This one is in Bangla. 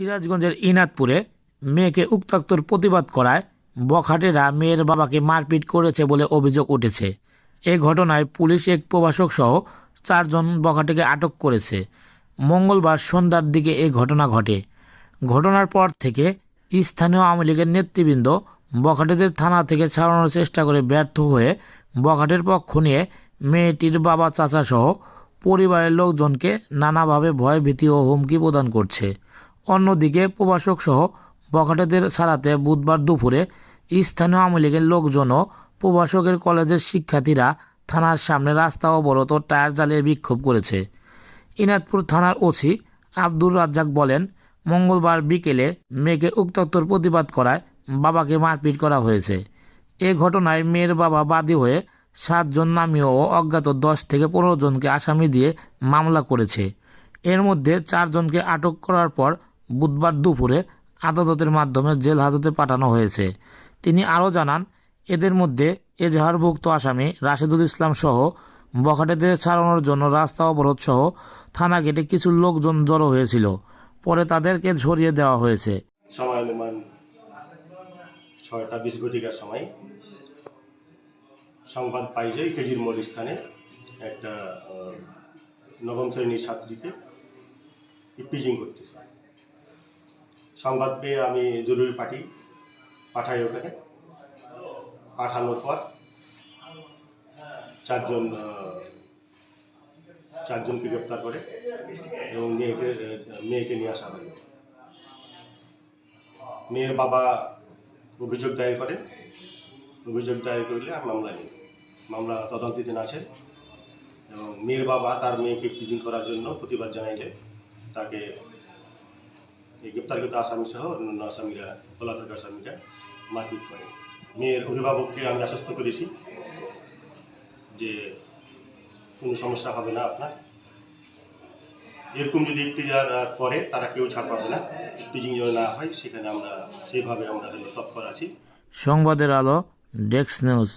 সিরাজগঞ্জের ইনাদপুরে মেয়েকে উত্তক্তর প্রতিবাদ করায় বখাটেরা মেয়ের বাবাকে মারপিট করেছে বলে অভিযোগ উঠেছে। এ ঘটনায় পুলিশ এক প্রভাষক সহ চারজন বখাটেকে আটক করেছে। মঙ্গলবার সন্ধ্যার দিকে এ ঘটনা ঘটে। ঘটনার পর থেকে স্থানীয় আওয়ামী লীগের নেতৃবৃন্দ বখাটেদের থানা থেকে ছাড়ানোর চেষ্টা করে ব্যর্থ হয়ে বখাটের পক্ষ নিয়ে মেয়েটির বাবা, চাচা সহ পরিবারের লোকজনকে নানাভাবে ভয় ভীতি ও হুমকি প্রদান করছে। অন্যদিকে প্রভাষক সহ বখাটেদের ছাড়াতে বুধবার দুপুরে স্থানীয় আওয়ামী লীগের লোকজনও প্রভাষকের কলেজের শিক্ষার্থীরা থানার সামনে রাস্তা অবরত টায়ার জ্বালিয়ে বিক্ষোভ করেছে। ইনাদপুর থানার ওসি আব্দুর রাজ্জাক বলেন, মঙ্গলবার বিকেলে মেয়েকে উত্তক্তর প্রতিবাদ করায় বাবাকে মারপিট করা হয়েছে। এ ঘটনায় মেয়ের বাবা বাদী হয়ে সাতজন নামীয় ও অজ্ঞাত দশ থেকে পনেরো জনকে আসামি দিয়ে মামলা করেছে। এর মধ্যে চারজনকে আটক করার পর বুধবার দুপুরে আদালতের মাধ্যমে জেল হাজতে পাঠানো হয়েছে। তিনি আরও জানান, এদের মধ্যে এজাহারভুক্ত আসামি রাশেদুল ইসলাম সহ বখাটেদের ছাড়ানোর জন্য রাস্তা অবরোধ সহ থানা গেটে কিছু লোকজন জড়ো হয়েছিল। পরে তাদেরকে সরিয়ে দেওয়া হয়েছে। সময় অনুমান ছয়টা বিশ ঘটিকার সময় সংবাদ পাই যে কেজির মোড় স্থানে একটা নবম শ্রেণির ছাত্রীকে ইপিজিং করতেছে। সংবাদ পেয়ে আমি জরুরি পার্টি পাঠাই ওখানে। পাঠানোর পর চারজন চারজনকে গ্রেপ্তার করে এবং মেয়েকে মেয়েকে নিয়ে আসা হয়। মেয়ের বাবা অভিযোগ দায়ের করে। অভিযোগ দায়ের করলে আর মামলা নেই। মামলা তদন্তাধীন আছে এবং মেয়ের বাবা তার মেয়েকে পিজিং করার জন্য প্রতিবাদ জানাইলে তাকে এই গ্রেপ্তারকৃত আসামি সহ অন্যান্য আসামিরা, পলাতক আসামিরা মারপিট করে। মেয়ের অভিভাবককে আমি আশ্বস্ত করেছি যে কোনো সমস্যা হবে না আপনার। এরকম যদি ইফতিজার করে, তারা কেউ ছাড় পাবে না। ইফতিজিং যেন না হয়, সেখানে আমরা, সেইভাবে আমরা তৎপর আছি। সংবাদের আলো ডেস্ক নিউজ